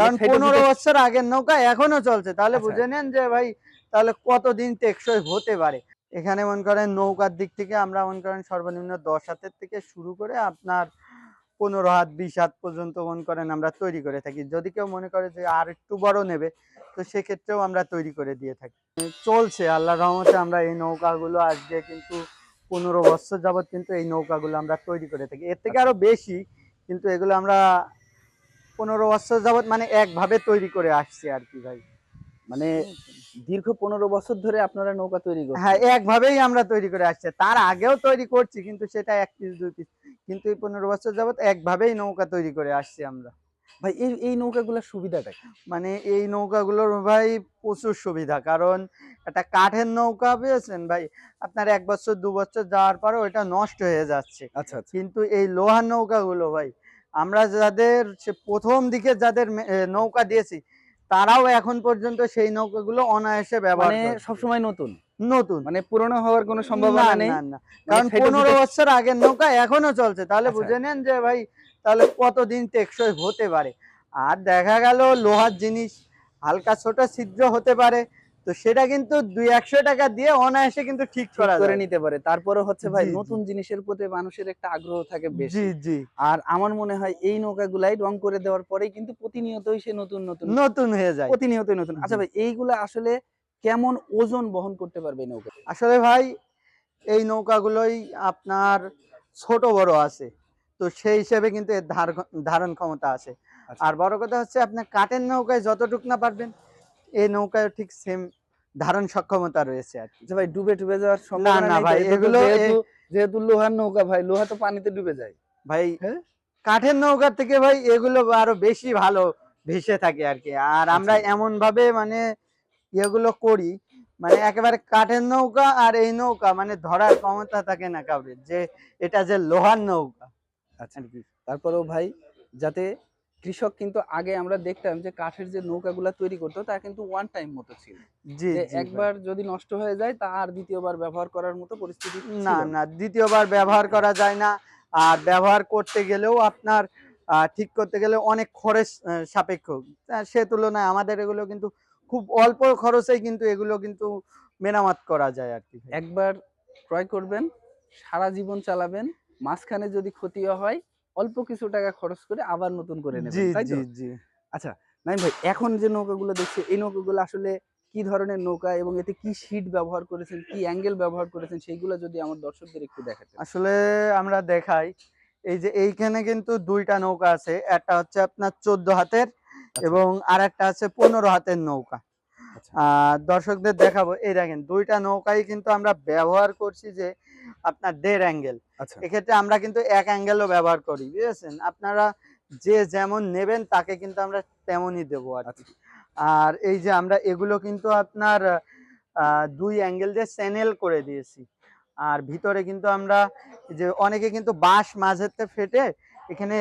কারণ পনেরো বছর আগের নৌকা এখনও চলছে তাহলে আচ্ছা। বুঝে নেন যে ভাই তাহলে কতদিন টেকসই হতে পারে? এখানে মনে করেন নৌকার দিক থেকে আমরা মনে করেন সর্বনিম্ন দশ হাতের থেকে শুরু করে আপনার পনেরো হাত বিশ হাত পর্যন্ত মনে করেন আমরা তৈরি করে থাকি। যদি কেউ মনে করে যে আর একটু বড় নেবে তো সেক্ষেত্রেও আমরা তৈরি করে দিয়ে থাকি। চলছে আল্লাহ রহমতে আমরা এই নৌকাগুলো আজকে কিন্তু পনেরো বছর যাবত কিন্তু এই নৌকাগুলো আমরা তৈরি করে থাকি। এর থেকে আরও বেশি কিন্তু এগুলো আমরা পনেরো বছর যাবৎ মানে একভাবে তৈরি করে আসছি আর কি ভাই। মানে দীর্ঘ পনেরো বছর ধরে আপনারা নৌকা তৈরি করছেন? হ্যাঁ একভাবেই আমরা তৈরি করে আসছি। তার আগেও তৈরি করছি কিন্তু সেটা এক পিস দুই পিস কিন্তু এই পনেরো বছর যাবত একভাবেই নৌকা তৈরি করে আসছি আমরা। ভাই এই এই নৌকাগুলোর সুবিধাটা মানে এই নৌকাগুলোর ভাই প্রচুর সুবিধা কারণ একটা কাঠের নৌকা পেয়েছেন ভাই? আপনার এক বছর দু বছর যাওয়ার পরে ওইটা নষ্ট হয়ে যাচ্ছে। আচ্ছা আচ্ছা। কিন্তু এই লোহার নৌকাগুলো ভাই আমরা যাদের প্রথম দিকে যাদের নৌকা দিয়েছি তারাও এখন পর্যন্ত সেই নৌকাগুলো অনায়াসে ব্যবহার মানে। সবসময় নতুন নতুন মানে পুরনো হওয়ার কোনো সম্ভাবনা নেই না, না। কারণ পনেরো বছর আগের নৌকা এখনও চলছে তাহলে আচ্ছা। বুঝে নেন যে ভাই তাহলে কতদিন টেকসই হতে পারে আর দেখা গেল লোহার জিনিস হালকা ছোট ছিদ্র হতে পারে তো সেটা কিন্তু দুই একশো টাকা দিয়ে অনায়াসে কিন্তু ঠিক করে নিতে পারে। তারপরে হচ্ছে ভাই। নতুন জিনিসের প্রতি মানুষের একটা আগ্রহ থাকে বেশি। জি আর আমার মনে হয় এই নৌকাগুলাই রং করে দেওয়ার পরেই কিন্তু প্রতিনিয়তই সে নতুন নতুন নতুন হয়ে যায়। প্রতিনিয়তই নতুন। আচ্ছা ভাই এইগুলা আসলে কেমন ওজন বহন করতে পারবে নৌকা? আসলে ভাই এই নৌকাগুলোই আপনার ছোট বড় আছে। তো সেই হিসেবে কিন্তু এর ধারণ ক্ষমতা আছে। আচ্ছা। আর বড় কথা হচ্ছে আপনার কাঠের নৌকায় যতটুক না পারবেন এই নৌকায় ঠিক সেম ধারণ সক্ষমতা রয়েছে আর কি। আচ্ছা ভাই ডুবে ডুবে যাওয়ার সম্ভাবনা না ভাই, এগুলো- যেহেতু লোহার নৌকা ভাই লোহা তো পানিতে ডুবে যায়। ভাই হ্যাঁ? কাঠের নৌকার থেকে ভাই এগুলো আরও বেশি ভালো ভেসে থাকে আর কি। আর আমরা আচ্ছা। এমন ভাবে মানে এগুলো করি মানে একেবারে কাঠের নৌকা আর এই নৌকা মানে ধরার ক্ষমতা থাকে না কাউরে যে এটা যে লোহার নৌকা। আচ্ছা। তারপরেও ভাই যাতে কৃষক কিন্তু আগে আমরা দেখতাম যে কাঠের যে নৌকাগুলা তৈরি করতো তা কিন্তু ওয়ান টাইম মতো ছিল। যে একবার যদি নষ্ট হয়ে যায় তা আর দ্বিতীয়বার ব্যবহার করার মতো পরিস্থিতি না না। দ্বিতীয়বার ব্যবহার করা যায় না। আর ব্যবহার করতে গেলেও আপনার ঠিক করতে গেলে অনেক খরচ সাপেক্ষ। সে তুলনায় আমাদের এগুলো কিন্তু খুব অল্প খরচেই কিন্তু এগুলো কিন্তু মেরামত করা যায় আর কি একবার ক্রয় করবেন সারা জীবন চালাবেন মাঝখানে যদি ক্ষতিও হয় অল্প কিছু টাকা খরচ করে আবার নতুন করে নেবেন তাই তো? জি জি। নাই ভাই এখন যে নৌকাগুলো দেখছি এই নৌকাগুলো আসলে কি ধরনের নৌকা এবং এতে কি শীট ব্যবহার করেছেন কি অ্যাঙ্গেল ব্যবহার করেছেন সেইগুলো যদি আমার দর্শকদের একটু দেখাতেন। আসলে আমরা দেখাই এই যে এইখানে কিন্তু দুইটা নৌকা আছে একটা হচ্ছে আপনার চোদ্দ হাতের এবং আর একটা আছে পনেরো হাতের নৌকা। আচ্ছা। দর্শকদের দেখাবো। এই দেখেন দুইটা নৌকাই কিন্তু আমরা ব্যবহার করছি যে আপনার দেড় অ্যাঙ্গেল আচ্ছা। এক্ষেত্রে আমরা কিন্তু এক অ্যাঙ্গেলও ব্যবহার করি বুঝেছেন? আপনারা যে যেমন নেবেন তাকে কিন্তু আমরা তেমনই দেবো আর আর এই যে আমরা এগুলো কিন্তু আপনার দুই অ্যাঙ্গেল দিয়ে চ্যানেল করে দিয়েছি। আর ভিতরে কিন্তু আমরা যে অনেকে কিন্তু বাঁশ মাঝেতে ফেটে এখানে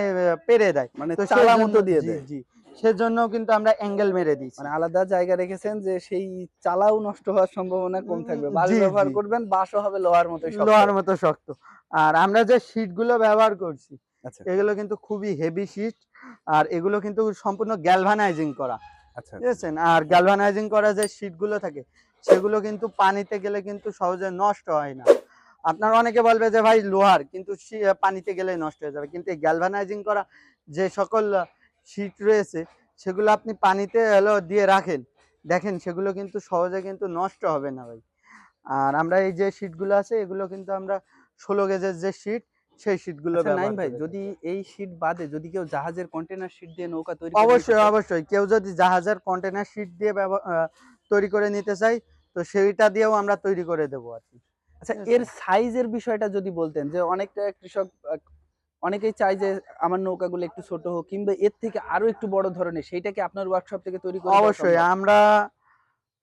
পেরে দেয়। মানে চালা মতো দিয়ে দেয়। জি। সেজন্য কিন্তু আমরা অ্যাঙ্গেল মেরে দিই মানে আলাদা জায়গা রেখেছেন যে সেই চালাও নষ্ট হওয়ার সম্ভাবনা কম থাকবে। বাঁশ ব্যবহার করবেন বাঁশও হবে লোহার মতো লোহার মতো শক্ত। আর আমরা যে শীটগুলো ব্যবহার করছি আচ্ছা। এগুলো কিন্তু খুবই হেভি শীট আর এগুলো কিন্তু সম্পূর্ণ গ্যালভানাইজিং করা। আচ্ছা। বুঝেছেন আর গ্যালভানাইজিং করা যে শীটগুলো থাকে সেগুলো কিন্তু পানিতে গেলে কিন্তু সহজে নষ্ট হয় না। আপনার অনেকে বলবে যে ভাই লোহার কিন্তু পানিতে গেলে নষ্ট হয়ে যাবে। কিন্তু গ্যালভানাইজিং করা যে সকল শীট রয়েছে সেগুলো আপনি পানিতে হলো দিয়ে রাখেন। দেখেন সেগুলো কিন্তু সহজে কিন্তু নষ্ট হবে না ভাই। আর আমরা এই যে শীটগুলো আছে এগুলো কিন্তু আমরা ষোলো গেজের যে শীট সেই শীটগুলো আচ্ছা, ব্যবহার ভাই যদি এই শীট বাদে যদি কেউ জাহাজের কন্টেনার শীট দিয়ে নৌকা তৈরি অবশ্যই অবশ্যই। কেউ যদি জাহাজের কন্টেনার শিট দিয়ে তৈরি করে নিতে চাই তো সেইটা দিয়েও আমরা তৈরি করে দেবো আর কি। আচ্ছা এর সাইজের বিষয়টা যদি বলতেন যে অনেকটা কৃষক অনেকেই চায় যে আমার নৌকাগুলো একটু ছোট হোক কিংবা এর থেকে আরও একটু বড় ধরনের সেইটা কি আপনার ওয়ার্কশপ থেকে তৈরি করে অবশ্যই আমরা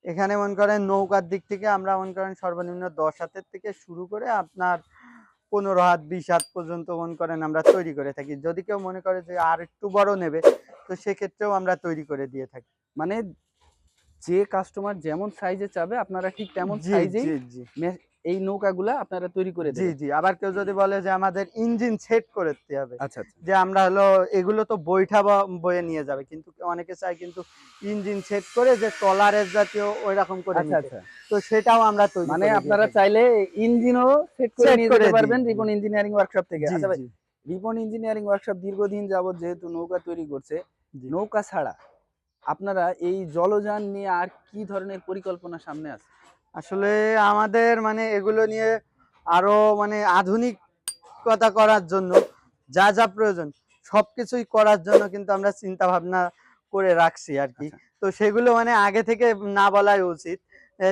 এখানে মনে করেন নৌকার দিক থেকে আমরা মনে করেন সর্বনিম্ন দশ হাতের থেকে শুরু করে আপনার পনেরো হাত বিশ হাত পর্যন্ত মনে করেন আমরা তৈরি করে থাকি। যদি কেউ মনে করে যে আর একটু বড় নেবে তো সেক্ষেত্রেও আমরা তৈরি করে দিয়ে থাকি। মানে যে কাস্টমার যেমন সাইজে চাবে আপনারা ঠিক তেমন জি সাইজেই জি জি। এই নৌকাগুলা আপনারা তৈরি করে জি জি। আবার কেউ যদি বলে যে আমাদের ইঞ্জিন সেট করে দিতে হবে আচ্ছা আচ্ছা। যে আমরা হলো এগুলো তো বইঠা বা- বয়ে নিয়ে যাবে কিন্তু অনেকে চায় কিন্তু ইঞ্জিন সেট করে যে টলারের জাতীয় ওই রকম করে আচ্ছা আচ্ছা। তো সেটাও আমরা তৈরি মানে আপনারা। চাইলে ইঞ্জিনও সেট করে নিয়ে যেতে পারবেন রিপন ইঞ্জিনিয়ারিং ওয়ার্কশপ থেকে। আচ্ছা ভাই রিপন ইঞ্জিনিয়ারিং ওয়ার্কশপ দীর্ঘদিন যাবত যেহেতু নৌকা তৈরি করছে। নৌকা ছাড়া আপনারা এই জলযান নিয়ে আর কি ধরনের পরিকল্পনা সামনে আছে? আসলে আমাদের মানে এগুলো নিয়ে আরও মানে আধুনিকতা করার জন্য যা যা প্রয়োজন সবকিছুই করার জন্য কিন্তু আমরা চিন্তা ভাবনা করে রাখছি আর কি। আচ্ছা। তো সেগুলো মানে আগে থেকে না বলাই উচিত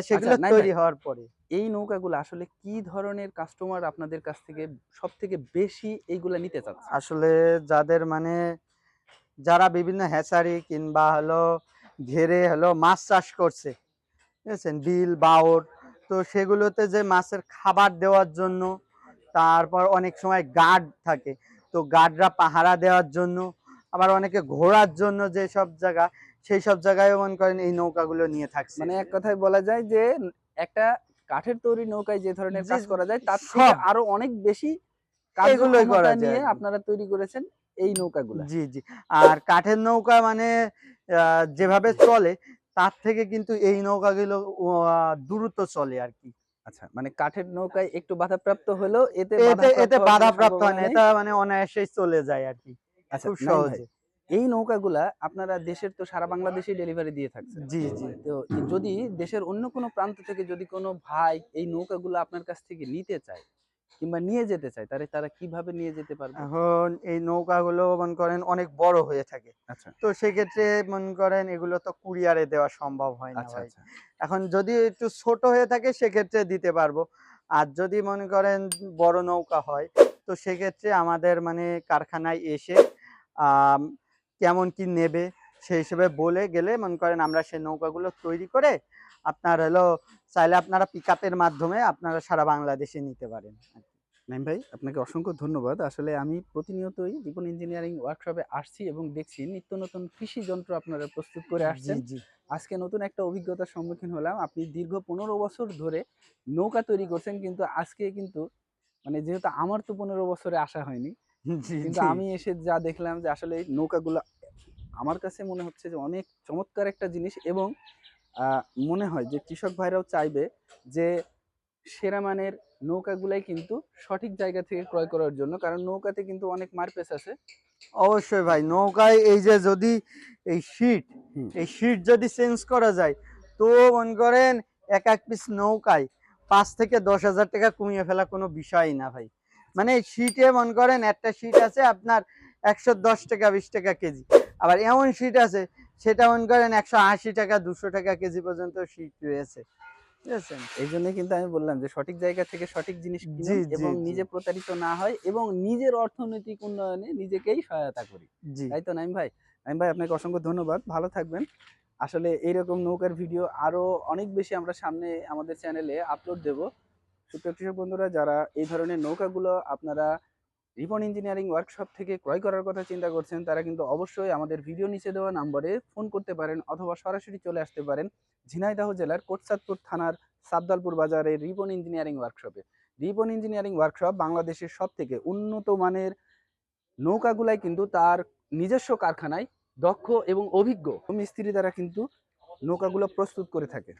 সেগুলো আচ্ছা, তৈরি হওয়ার পরে। এই নৌকাগুলো আসলে কি ধরনের কাস্টমার আপনাদের কাছ থেকে সব থেকে বেশি এইগুলা নিতে চাচ্ছে? আসলে যাদের মানে যারা বিভিন্ন হ্যাচারি কিংবা হলো ঘেরে হলো মাছ চাষ করছে বুঝেছেন বিল বাওর তো সেগুলোতে যে মাছের খাবার দেওয়ার জন্য তারপর অনেক সময় গার্ড থাকে। তো গার্ডরা পাহারা দেওয়ার জন্য আবার অনেকে ঘোরার জন্য যে সব জায়গা সেই সব জায়গায় মনে করেন এই নৌকাগুলো নিয়ে থাকছে। মানে এক কথায় বলা যায় যে একটা কাঠের তৈরি নৌকায় যে ধরনের কাজ করা যায় তার থেকে। আরও অনেক বেশি এগুলোই করা নিয়ে আপনারা তৈরি করেছেন এই নৌকাগুলো। জি জি। আর কাঠের নৌকা মানে আহ, যেভাবে চলে তার থেকে কিন্তু এই নৌকাগুলো দ্রুত চলে আর কি। আচ্ছা মানে কাঠের নৌকায় একটু বাধাপ্রাপ্ত হলেও এতে এতে বাধাপ্রাপ্ত হয় না। এটা মানে অনায়াসেই চলে যায় আর কি। আচ্ছা, খুব সহজে। এই নৌকাগুলা আপনারা দেশের তো সারা বাংলাদেশে ডেলিভারি দিয়ে থাকছেন। জি জি। তো যদি দেশের অন্য কোনো প্রান্ত থেকে যদি কোনো ভাই এই নৌকাগুলো আপনার কাছ থেকে নিতে চায় কিংবা নিয়ে যেতে চায় তাহলে তারা কীভাবে নিয়ে যেতে পারবে? এখন এই নৌকাগুলো মনে করেন অনেক বড় হয়ে থাকে। আচ্ছা। তো সেক্ষেত্রে মনে করেন এগুলো তো কুরিয়ারে দেওয়া সম্ভব হয় না আচ্ছা ভাই। আচ্ছা। এখন যদি একটু ছোট হয়ে থাকে সেক্ষেত্রে দিতে পারব। আর যদি মনে করেন বড় নৌকা হয় তো সেক্ষেত্রে আমাদের মানে কারখানায় এসে কেমন কি নেবে সেই হিসেবে বলে গেলে মনে করেন আমরা সেই নৌকাগুলো তৈরি করে আপনার হলো চাইলে আপনারা পিক মাধ্যমে আপনারা সারা বাংলাদেশে নিতে পারেন নাইম ভাই আপনাকে অসংখ্য ধন্যবাদ। আসলে আমি প্রতিনিয়তই রিপন ইঞ্জিনিয়ারিং ওয়ার্কশপে আসছি এবং দেখছি নিত্য নতুন কৃষি যন্ত্র আপনারা প্রস্তুত করে আসছেন। আজকে নতুন একটা অভিজ্ঞতার সম্মুখীন হলাম। আপনি দীর্ঘ পনেরো বছর ধরে নৌকা তৈরি করছেন কিন্তু আজকে কিন্তু মানে যেহেতু আমার তো পনেরো বছরে আসা হয়নি কিন্তু আমি এসে যা দেখলাম যে আসলে নৌকাগুলো আমার কাছে মনে হচ্ছে যে অনেক চমৎকার একটা জিনিস এবং মনে হয় যে কৃষক ভাইরাও চাইবে যে সেরা মানের নৌকাগুলাই কিন্তু সঠিক জায়গা থেকে ক্রয় করার জন্য কারণ নৌকাতে কিন্তু অনেক মারপেস আছে। অবশ্যই ভাই নৌকায় এই যে যদি এই শীট এই শীট যদি চেঞ্জ করা যায় তো মনে করেন এক এক পিস নৌকায় পাঁচ থেকে দশ হাজার টাকা কমিয়ে ফেলা কোনো বিষয়ই না ভাই। মানে শীটে মনে করেন একটা শীট আছে আপনার একশো দশ টাকা বিশ টাকা কেজি। আবার এমন শীট আছে সেটা মনে করেন একশো আশি টাকা দুশো টাকা কেজি পর্যন্ত শীট রয়েছে। এই জন্য কিন্তু আমি বললাম যে সঠিক জায়গা থেকে সঠিক জিনিস কিনুন এবং নিজে প্রতারিত না হয় এবং নিজের অর্থনৈতিক উন্নয়নে নিজেকেই সহায়তা করি। তাই তো নাইম ভাই? নাইম ভাই আপনাকে অসংখ্য ধন্যবাদ। ভালো থাকবেন। আসলে এইরকম নৌকার ভিডিও আরও অনেক বেশি আমরা সামনে আমাদের চ্যানেলে আপলোড দেব। সুপ্রিয় কৃষক বন্ধুরা যারা এই ধরনের নৌকাগুলো আপনারা রিপন ইঞ্জিনিয়ারিং ওয়ার্কশপ থেকে ক্রয় করার কথা চিন্তা করছেন, তারা কিন্তু অবশ্যই আমাদের ভিডিও নিচে দেওয়া নম্বরে ফোন করতে পারেন অথবা সরাসরি চলে আসতে পারেন ঝিনাইদহ জেলার কোটসাদপুর থানার সাবদালপুর বাজারের রিপন ইঞ্জিনিয়ারিং ওয়ার্কশপে রিপন ইঞ্জিনিয়ারিং ওয়ার্কশপ বাংলাদেশের সব থেকে উন্নত মানের নৌকাগুলাই কিন্তু তার নিজস্ব কারখানায় দক্ষ এবং অভিজ্ঞ মিস্ত্রি দ্বারা কিন্তু নৌকাগুলো প্রস্তুত করে থাকে।